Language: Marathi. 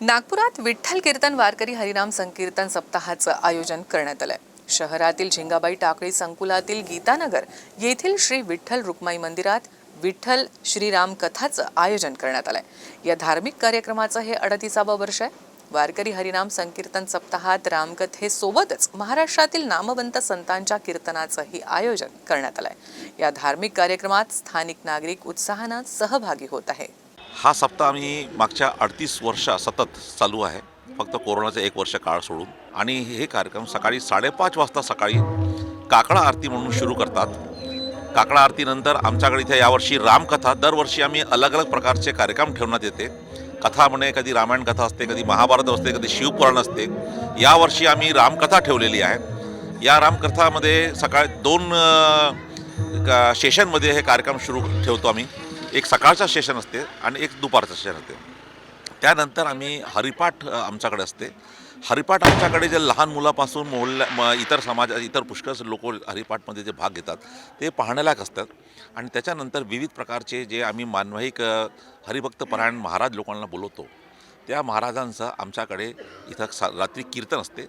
नागपुरात विठ्ठल कीर्तन वारकरी हरिनाम संकीर्तन सप्ताहाचं आयोजन करण्यात आलंय. शहरातील झिंगाबाई टाकळी संकुलातील गीतानगर येथील श्री विठ्ठल रुक्माई मंदिरात विठ्ठल श्रीराम कथाचं आयोजन करण्यात आलंय. या धार्मिक कार्यक्रमाचं हे अडतीसावं वर्ष आहे. वारकरी हरिनाम संकीर्तन सप्ताहात रामकथेसोबतच महाराष्ट्रातील नामवंत संतांच्या कीर्तनाचंही आयोजन करण्यात आलंय. या धार्मिक कार्यक्रमात स्थानिक नागरिक उत्साहानं सहभागी होत आहे हा सप्ताह आम्ही मागच्या अडतीस वर्ष सतत चालू आहे. फक्त कोरोनाचं एक वर्ष काळ सोडून. आणि हे कार्यक्रम सकाळी साडेपाच वाजता सकाळी काकडा आरती म्हणून सुरू करतात. काकडा आरतीनंतर आमच्याकडे इथे यावर्षी रामकथा. दरवर्षी आम्ही अलग अलग प्रकारचे कार्यक्रम ठेवण्यात येते. कथा म्हणे कधी रामायण कथा असते कधी महाभारत असते कधी शिवपुराण असते. यावर्षी आम्ही रामकथा ठेवलेली आहे. या रामकथामध्ये सकाळ दोन का- सेशनमध्ये हे कार्यक्रम सुरू ठेवतो आम्ही. एक सकाळचं सेशन असते आणि एक दुपारचं सेशन असते. त्यानंतर आम्ही हरिपाठ आमच्याकडे असते. हरिपाठ आमच्याकडे जे लहान मुलापासून मोहल्ल्या म इतर समाज इतर पुष्कळ लोक हरिपाठमध्ये जे भाग घेतात ते पाहण्यालायक असतात. आणि त्याच्यानंतर विविध प्रकारचे जे आम्ही मानवाहिक हरिभक्तपरायण महाराज लोकांना बोलवतो. त्या महाराजांचं आमच्याकडे इथं सा रात्री कीर्तन असते.